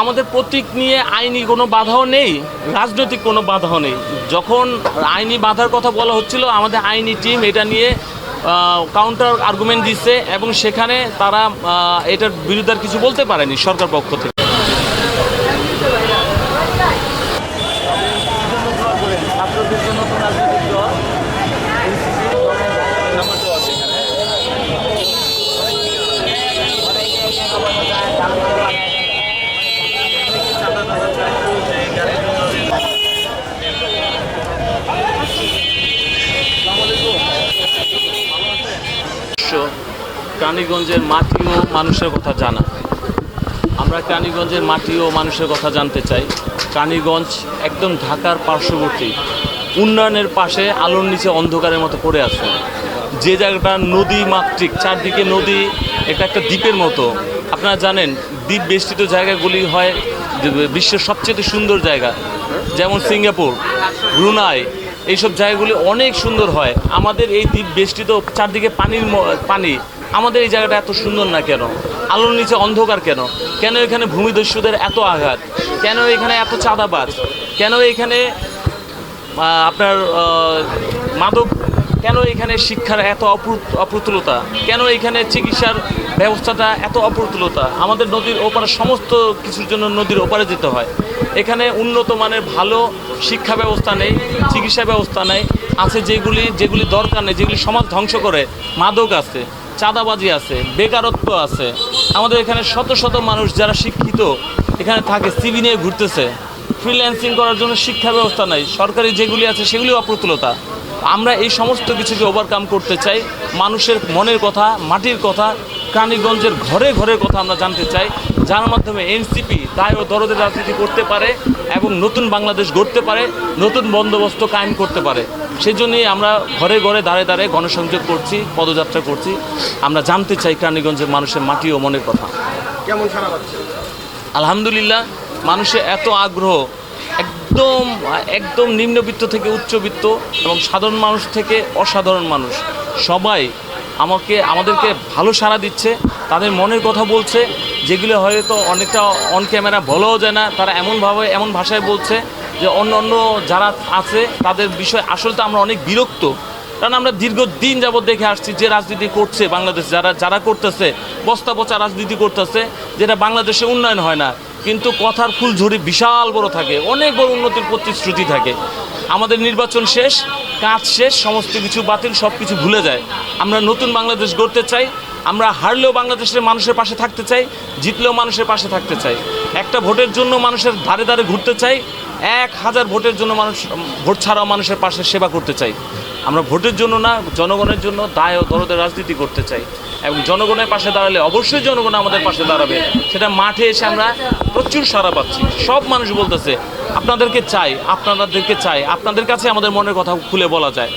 আমাদের প্রতীক নিয়ে আইনি কোনো বাধাও নেই, রাজনৈতিক কোনো বাধাও নেই। যখন আইনি বাধার কথা বলা হচ্ছিল, আমাদের আইনি টিম এটা নিয়ে কাউন্টার আর্গুমেন্ট দিচ্ছে এবং সেখানে তারা এটার বিরুদ্ধে কিছু বলতে পারেনি সরকার পক্ষ থেকে। কালীগঞ্জের মাটি ও মানুষের কথা জানা। আমরা কালীগঞ্জের মাটি ও মানুষের কথা জানতে চাই। কালীগঞ্জ একদম ঢাকার পার্শ্ববর্তী। উন্নয়নের পাশে আলোর নিচে অন্ধকারের মতো পড়ে আছে। যে জায়গাটা নদী মাতৃক, চারদিকে নদী, এটা একটা দ্বীপের মতো। আপনারা জানেন, দ্বীপ বেষ্টিত জায়গাগুলি হয় বিশ্বের সবচেয়ে সুন্দর জায়গা, যেমন সিঙ্গাপুর, ব্রুনাই, এইসব জায়গাগুলি অনেক সুন্দর হয়। আমাদের এই দ্বীপ বেষ্টিত চারদিকে পানির পানি। আমাদের এই জায়গাটা এত সুন্দর না কেন? আলোর নিচে অন্ধকার কেন? কেন এখানে ভূমিদস্যুদের এত আঘাত? কেন এখানে এত চাঁদাবাজ? কেন এখানে আপনার মাদক, কেন এখানে শিক্ষার এত অপ্রু- অপ্রতুলতা? কেন এখানে চিকিৎসার ব্যবস্থাটা এত অপ্রতুলতা? আমাদের নদীর ওপারে সমস্ত কিছুর জন্য নদীর ওপারে যেতে হয়। এখানে উন্নত মানের ভালো শিক্ষা ব্যবস্থা নেই, চিকিৎসা ব্যবস্থা নেই। আছে যেগুলি যেগুলি দরকার নেই, যেগুলি সমাজ ধ্বংস করে, মাদক আছে। চাঁদাবাজি আছে, বেকারত্ব আছে। আমাদের এখানে শত শত মানুষ যারা শিক্ষিত, এখানে থাকে সিবি নিয়ে ঘুরতেছে। ফ্রিল্যান্সিং করার জন্য শিক্ষা ব্যবস্থা নাই, সরকারি যেগুলি আছে সেগুলি অপ্রতুলতা। আমরা এই সমস্ত কিছুকে ওভারকাম করতে চাই, মানুষের মনের কথা, মাটির কথা কালীগঞ্জের ঘরে ঘরের কথা আমরা জানতে চাই, যার মাধ্যমে এনসিপি দায় ও দরদের রাজনীতি করতে পারে এবং নতুন বাংলাদেশ গড়তে পারে, নতুন বন্দোবস্ত কায়েম করতে পারে। সেই জন্যই আমরা ঘরে ঘরে দাঁড়ে দাঁড়ে গণসংযোগ করছি পদযাত্রা করছি। আমরা জানতে চাই কালীগঞ্জের মানুষের মাটি ও মনের কথা। কেমন সারা আলহামদুলিল্লাহ মানুষের এত আগ্রহ একদম একদম নিম্নবিত্ত থেকে উচ্চবিত্ত এবং সাধারণ মানুষ থেকে অসাধারণ মানুষ। সবাই আমাকে আমাদেরকে ভালো সাড়া দিচ্ছে তাদের মনের কথা বলছে যেগুলো হয়তো অনেকটা অন ক্যামেরা বলাও যায় না তারা এমনভাবে এমন ভাষায় বলছে যে অন্য অন্য যারা আছে, তাদের বিষয় আসলে তো আমরা অনেক বিরক্ত। কারণ আমরা দীর্ঘদিন যাবৎ দেখে আসছি যে রাজনীতি করছে বাংলাদেশ, যারা যারা করতেছে, বস্তা পচা রাজনীতি করতেছে, যেটা বাংলাদেশে উন্নয়ন হয় না। কিন্তু কথার ফুলঝুরি বিশাল বড় থাকে, অনেক বড় উন্নতির প্রতিশ্রুতি থাকে। আমাদের নির্বাচন শেষ, কাজ শেষ, সমস্ত কিছু বাতিল সব কিছু ভুলে যায়। আমরা নতুন বাংলাদেশ গড়তে চাই, আমরা হারলেও বাংলাদেশের মানুষের পাশে থাকতে চাই, জিতলেও মানুষের পাশে থাকতে চাই। একটা ভোটের জন্য মানুষের ধারে ধারে ঘুরতে চাই এক হাজার ভোটের জন্য মানুষ ভোট ছাড়াও মানুষের পাশে সেবা করতে চাই। আমরা ভোটের জন্য না, জনগণের জন্য দায় ও দরদের রাজনীতি করতে চাই। এবং জনগণের পাশে দাঁড়ালে অবশ্যই জনগণ আমাদের পাশে দাঁড়াবে। সেটা মাঠে এসে আমরা প্রচুর সাড়া পাচ্ছি। সব মানুষ বলতেছে, আপনাদেরকে চাই আপনাদেরকে চাই, আপনাদের কাছে আমাদের মনের কথা খুলে বলা যায়।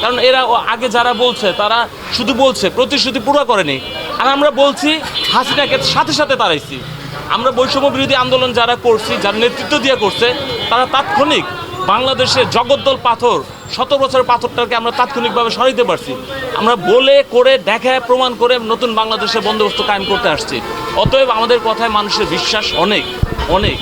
কারণ এরা আগে যারা বলছে, তারা শুধু বলছে, প্রতিশ্রুতি পুরো করেনি। আর আমরা বলছি, হাসিনাকে সাথে সাথে তাড়াইছি। আমরা বৈষম্য বিরোধী আন্দোলন যারা করছি, যারা নেতৃত্ব দিয়ে করছে তারা তাৎক্ষণিক বাংলাদেশের জগদ্দল পাথর, শত বছরের পাথরটাকে আমরা তাৎক্ষণিকভাবে সরাইতে পারছি। আমরা বলে, করে, দেখায়, প্রমাণ করে নতুন বাংলাদেশে বন্দোবস্ত কায়েম করতে আসছি। অতএব আমাদের কথায় মানুষের বিশ্বাস অনেক অনেক।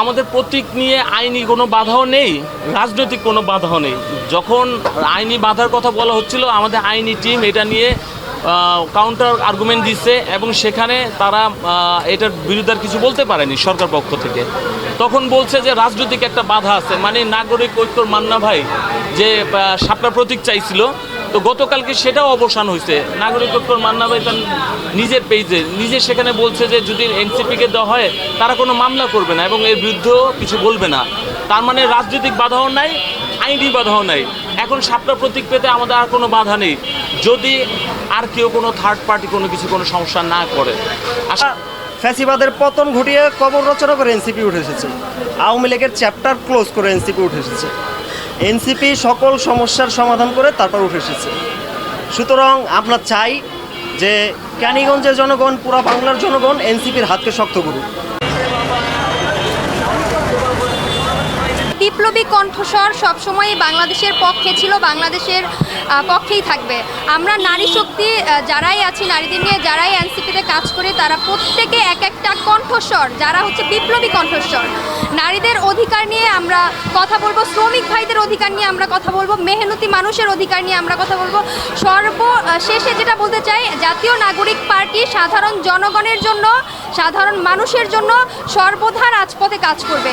আমাদের প্রতীক নিয়ে আইনি কোনো বাধাও নেই, রাজনৈতিক কোনো বাধাও নেই। যখন আইনি বাধার কথা বলা হচ্ছিল, আমাদের আইনি টিম এটা নিয়ে কাউন্টার আর্গুমেন্ট দিচ্ছে এবং সেখানে তারা এটার বিরুদ্ধে আর কিছু বলতে পারেনি সরকার পক্ষ থেকে। তখন বলছে যে রাজনৈতিক একটা বাধা আছে মানে নাগরিক ঐক্যর মান্না ভাই, যে সাপটা প্রতীক চাইছিল তো গতকালকে সেটাও অবসান হয়েছে। নাগরিক ঐক্যর মান্না ভাই তার নিজের পেজে নিজে সেখানে বলছে যে যদি এনসিপিকে দেওয়া হয়, তারা কোনো মামলা করবে না এবং এর বিরুদ্ধেও কিছু বলবে না। তার মানে রাজনৈতিক বাধাও নাই, আইনি বাধাও নাই। এখন সাপটা প্রতীক পেতে আমাদের আর কোনো বাধা নেই। যদি আর কেউ কোনো থার্ড পার্টি কোনো কিছু, কোনো সমস্যা না করে। আশা ফ্যাসিবাদের পতন ঘটিয়ে কবর রচনা করে এনসিপি উঠে এসেছে। আওয়ামী লীগের চ্যাপ্টার ক্লোজ করে এনসিপি উঠে এসেছে। এনসিপি সকল সমস্যার সমাধান করে তারপর উঠে এসেছে। সুতরাং আপনার চাই যে ক্যানিগঞ্জের জনগণ, পুরা বাংলার জনগণ এনসিপির হাতকে শক্ত করুক। বিপ্লবী কণ্ঠস্বর সবসময় বাংলাদেশের পক্ষে ছিল, বাংলাদেশের পক্ষেই থাকবে। আমরা নারী শক্তি যারাই আছি, নারীদের নিয়ে যারাই এনসিপিতে কাজ করি, তারা প্রত্যেকে এক একটা কণ্ঠস্বর, যারা হচ্ছে বিপ্লবী কণ্ঠস্বর। নারীদের অধিকার নিয়ে আমরা কথা বলব, শ্রমিক ভাইদের অধিকার নিয়ে আমরা কথা বলব, মেহনতি মানুষের অধিকার নিয়ে আমরা কথা বলব। সর্ব শেষে যেটা বলতে চাই, জাতীয় নাগরিক পার্টি সাধারণ জনগণের জন্য, সাধারণ মানুষের জন্য সর্বদা রাজপথে কাজ করবে।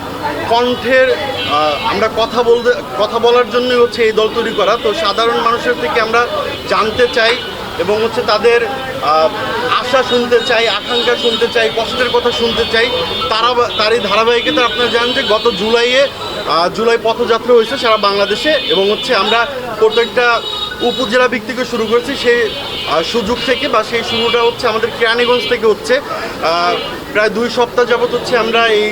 কণ্ঠের আমরা কথা বলতে, কথা বলার জন্যই হচ্ছে এই দল তৈরি করা। তো সাধারণ মানুষের থেকে আমরা জানতে চাই এবং হচ্ছে তাদের আশা শুনতে চাই, আকাঙ্ক্ষা শুনতে চাই, কষ্টের কথা শুনতে চাই। তারা, তারই ধারাবাহিকতা আপনারা জানেন যে গত জুলাইয়ে জুলাই পথযাত্রা হয়েছে সারা বাংলাদেশে এবং হচ্ছে আমরা প্রত্যেকটা উপজেলা ভিত্তিক শুরু করেছি, সেই সুযোগ থেকে বা সেই শুরুটা হচ্ছে আমাদের কেরানীগঞ্জ থেকে হচ্ছে। প্রায় দুই সপ্তাহ যাবৎ হচ্ছে আমরা এই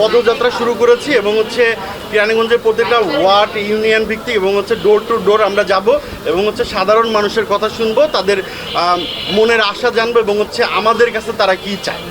পদযাত্রা শুরু করেছি এবং হচ্ছে কেরানীগঞ্জের প্রত্যেকটা ওয়ার্ড, ইউনিয়ন ভিত্তিক এবং হচ্ছে ডোর টু ডোর আমরা যাব এবং হচ্ছে সাধারণ মানুষের কথা শুনব, তাদের মনের আশা জানব এবং হচ্ছে আমাদের কাছে তারা কি চায়।